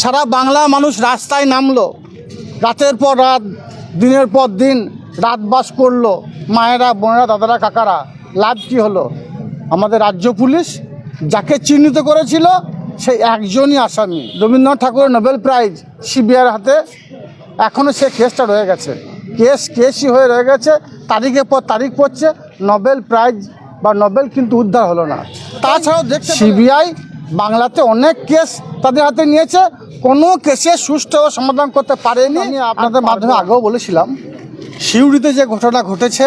সারা বাংলা মানুষ রাস্তায় নামলো। রাতের পর রাত, দিনের পর দিন রাত বাস করল মায়েরা, বোনেরা, দাদারা, কাকারা, লাভ কি হলো? আমাদের রাজ্য পুলিশ যাকে চিহ্নিত করেছিল, সেই একজনই আসামি। রবীন্দ্রনাথ ঠাকুরের নোবেল প্রাইজ সিবিআইয়ের হাতে। এখনও সে কেসটা রয়ে গেছে। কেস কেসই হয়ে রয়ে গেছে। তারিখের পর তারিখ পড়ছে। নোবেল প্রাইজ বা নোবেল কিন্তু উদ্ধার হলো না। তাছাড়াও দেখ সিবিআই বাংলাতে অনেক কেস তাদের হাতে নিয়েছে। কোনো কেসে সুষ্ঠু সমাধান করতে পারেনি। আমি আপনাদের মাধ্যমে আগেও বলেছিলাম সিউড়িতে যে ঘটনা ঘটেছে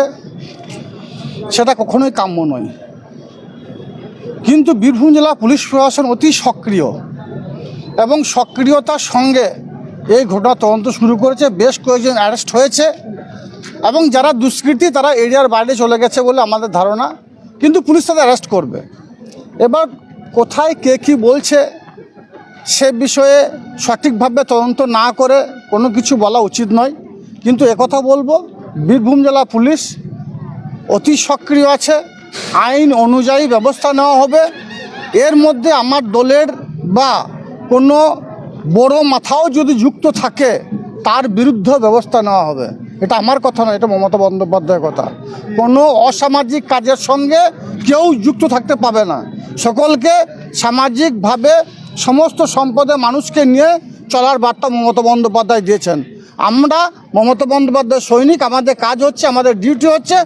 সেটা কখনোই কাম্য নয়। কিন্তু বীরভূম জেলা পুলিশ প্রশাসন অতি সক্রিয় এবং সক্রিয়তার সঙ্গে এই ঘটনা তদন্ত শুরু করেছে। বেশ কয়েকজন অ্যারেস্ট হয়েছে এবং যারা দুষ্কৃতী তারা এরিয়ার বাইরে চলে গেছে বলে আমাদের ধারণা। কিন্তু পুলিশ তাদের অ্যারেস্ট করবে। এবার কোথায় কে কী বলছে, সে বিষয়ে সঠিকভাবে তদন্ত না করে কোনো কিছু বলা উচিত নয়। কিন্তু একথা বলব, বীরভূম জেলা পুলিশ অতি সক্রিয় আছে, আইন অনুযায়ী ব্যবস্থা নেওয়া হবে। এর মধ্যে আমার দলের বা কোনো বড় মাথাও যদি যুক্ত থাকে, তার বিরুদ্ধে ব্যবস্থা নেওয়া হবে। এটা আমার কথা নয় এটা মমতা বন্দ্যোপাধ্যায়ের কথা। কোনো অসামাজিক কাজের সঙ্গে কেউ যুক্ত থাকতে পাবে না। সকলকে সামাজিকভাবে সমস্ত সম্পদে মানুষকে নিয়ে চলার বার্তা মমতা বন্দ্যোপাধ্যায় দিয়েছেন। আমরা মমতা বন্দ্যোপাধ্যায় সৈনিক, আমাদের কাজ হচ্ছে, আমাদের ডিউটি হচ্ছে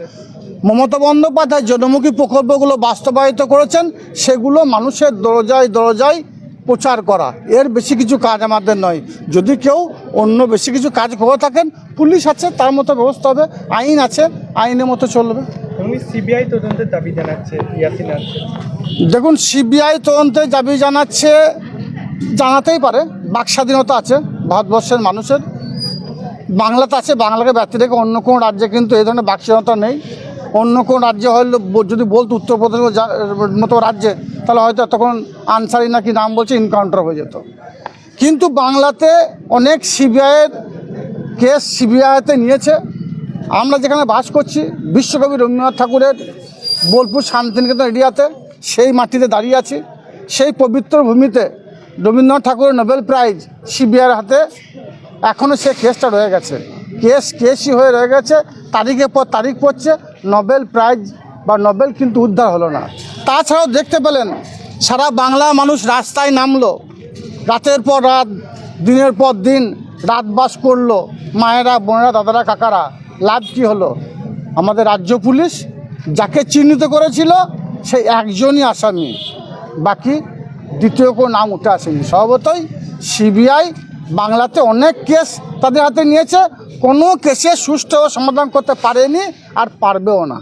মমতা বন্দ্যোপাধ্যায় জনমুখী প্রকল্পগুলো বাস্তবায়িত করেছেন, সেগুলো মানুষের দরজায় দরজায় প্রচার করা। এর বেশি কিছু কাজ আমাদের নয়। যদি কেউ অন্য বেশি কিছু কাজ করে থাকেন পুলিশ আছে তার মতো ব্যবস্থা হবে আইন আছে আইনের মতো চলবে। সিবিআই তদন্তের দাবি জানাচ্ছে দেখুন সিবিআই তদন্তে দাবি জানাচ্ছে জানাতেই পারে বাক স্বাধীনতা আছে ভারতবর্ষের মানুষের। বাংলাতে আছে বাংলাকে ব্যক্তি রেখে অন্য কোনো রাজ্যে কিন্তু এই ধরনের বাক স্বাধীনতা নেই। অন্য কোন রাজ্যে হয়তো যদি বলতো উত্তরপ্রদেশ মতো রাজ্যে তাহলে হয়তো তখন আনসারি নাকি নাম বলছে ইনকাউন্টার হয়ে যেত। কিন্তু বাংলাতে অনেক সিবিআইয়ের কেস সিবিআইতে নিয়েছে। আমরা যেখানে বাস করছি, বিশ্বকবি রবীন্দ্রনাথ ঠাকুরের বোলপুর শান্তিনিকেতন এরিয়াতে, সেই মাটিতে দাঁড়িয়ে আছি। সেই পবিত্র ভূমিতে রবীন্দ্রনাথ ঠাকুরের নোবেল প্রাইজ সিবিআইয়ের হাতে এখনও সে কেসটা রয়ে গেছে। কেস কেসই হয়ে রয়ে গেছে তারিখের পর তারিখ পড়ছে, নোবেল প্রাইজ বা নোবেল কিন্তু উদ্ধার হলো না। তাছাড়াও দেখতে পেলেন, সারা বাংলা মানুষ রাস্তায় নামলো। রাতের পর রাত, দিনের পর দিন রাত বাস করল। মায়েরা, বোনেরা, দাদারা, কাকারা, লাভ কি হলো? আমাদের রাজ্য পুলিশ যাকে চিহ্নিত করেছিল সেই একজনই আসামি। বাকি দ্বিতীয় কোনো নাম উঠে আসেনি। স্বভাবতই সিবিআই বাংলাতে অনেক কেস তাদের হাতে নিয়েছে। কোনো কেসে সুষ্ঠু সমাধান করতে পারেনি আর পারবেও না।